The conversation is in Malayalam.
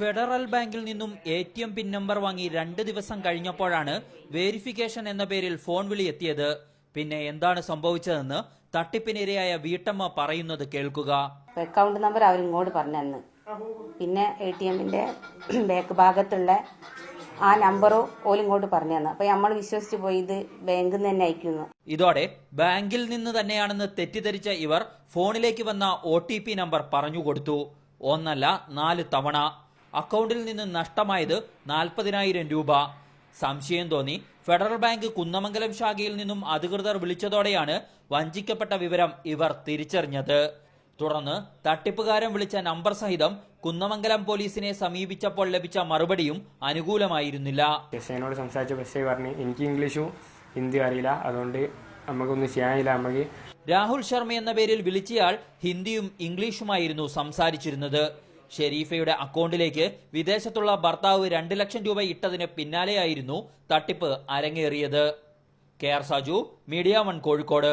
ഫെഡറൽ ബാങ്കിൽ നിന്നും A T M PIN number വാങ്ങി രണ്ട് ദിവസം കഴിഞ്ഞപ്പോഴാണ് വേരിഫിക്കേഷൻ എന്ന പേരിൽ ഫോൺ വിളി എത്തിയത്. പിന്നെ എന്താണ് സംഭവിച്ചതെന്ന് തട്ടിപ്പിനിരയായ വീട്ടമ്മ പറയുന്നത് കേൾക്കുക. അക്കൗണ്ട് നമ്പർ അവരിങ്ങോട്ട് പറഞ്ഞു പിന്നെ എ ടി എമ്മിന്റെ ബാക്ക് ഭാഗത്തുള്ള ആ നമ്പറോ ഓലിങ്ങോട്ട് പറഞ്ഞു തന്നു. അപ്പൊ നമ്മൾ വിശ്വസിച്ച് പോയി ഇത് ബാങ്കിൽ നിന്ന് തന്നെ അയക്കുന്നു. ഇതോടെ ബാങ്കിൽ നിന്ന് തന്നെയാണെന്ന് തെറ്റിദ്ധരിച്ച ഇവർ ഫോണിലേക്ക് വന്ന ഒ നമ്പർ പറഞ്ഞു കൊടുത്തു. ഒന്നല്ല നാല് തവണ. അക്കൗണ്ടിൽ നിന്ന് നഷ്ടമായത് നാൽപ്പതിനായിരം രൂപ. സംശയം തോന്നി. ഫെഡറൽ ബാങ്ക് കുന്നമംഗലം ശാഖയിൽ നിന്നും അധികൃതർ വിളിച്ചതോടെയാണ് വഞ്ചിക്കപ്പെട്ട വിവരം ഇവർ തിരിച്ചറിഞ്ഞത്. തുടർന്ന് തട്ടിപ്പുകാരൻ വിളിച്ച നമ്പർ സഹിതം കുന്നമംഗലം പോലീസിനെ സമീപിച്ചപ്പോൾ ലഭിച്ച മറുപടിയും അനുകൂലമായിരുന്നില്ല. എസ് ഐനോട് സംസാരിച്ചപ്പോൾ എസ് ഐ പറഞ്ഞു എനിക്ക് ഇംഗ്ലീഷും ഹിന്ദിയും അറിയില്ല. അതുകൊണ്ട് നമുക്കൊന്നും ചെയ്യാനില്ല നമുക്ക് രാഹുൽ ശർമ്മ എന്ന പേരിൽ വിളിച്ചയാൾ ഹിന്ദിയും ഇംഗ്ലീഷുമായിരുന്നു സംസാരിച്ചിരുന്നത്. ഷെരീഫയുടെ അക്കൗണ്ടിലേക്ക് വിദേശത്തുള്ള ഭർത്താവ് രണ്ട് ലക്ഷം രൂപ ഇട്ടതിന് പിന്നാലെയായിരുന്നു തട്ടിപ്പ് അരങ്ങേറിയത്. K R Saju media one Kozhikode.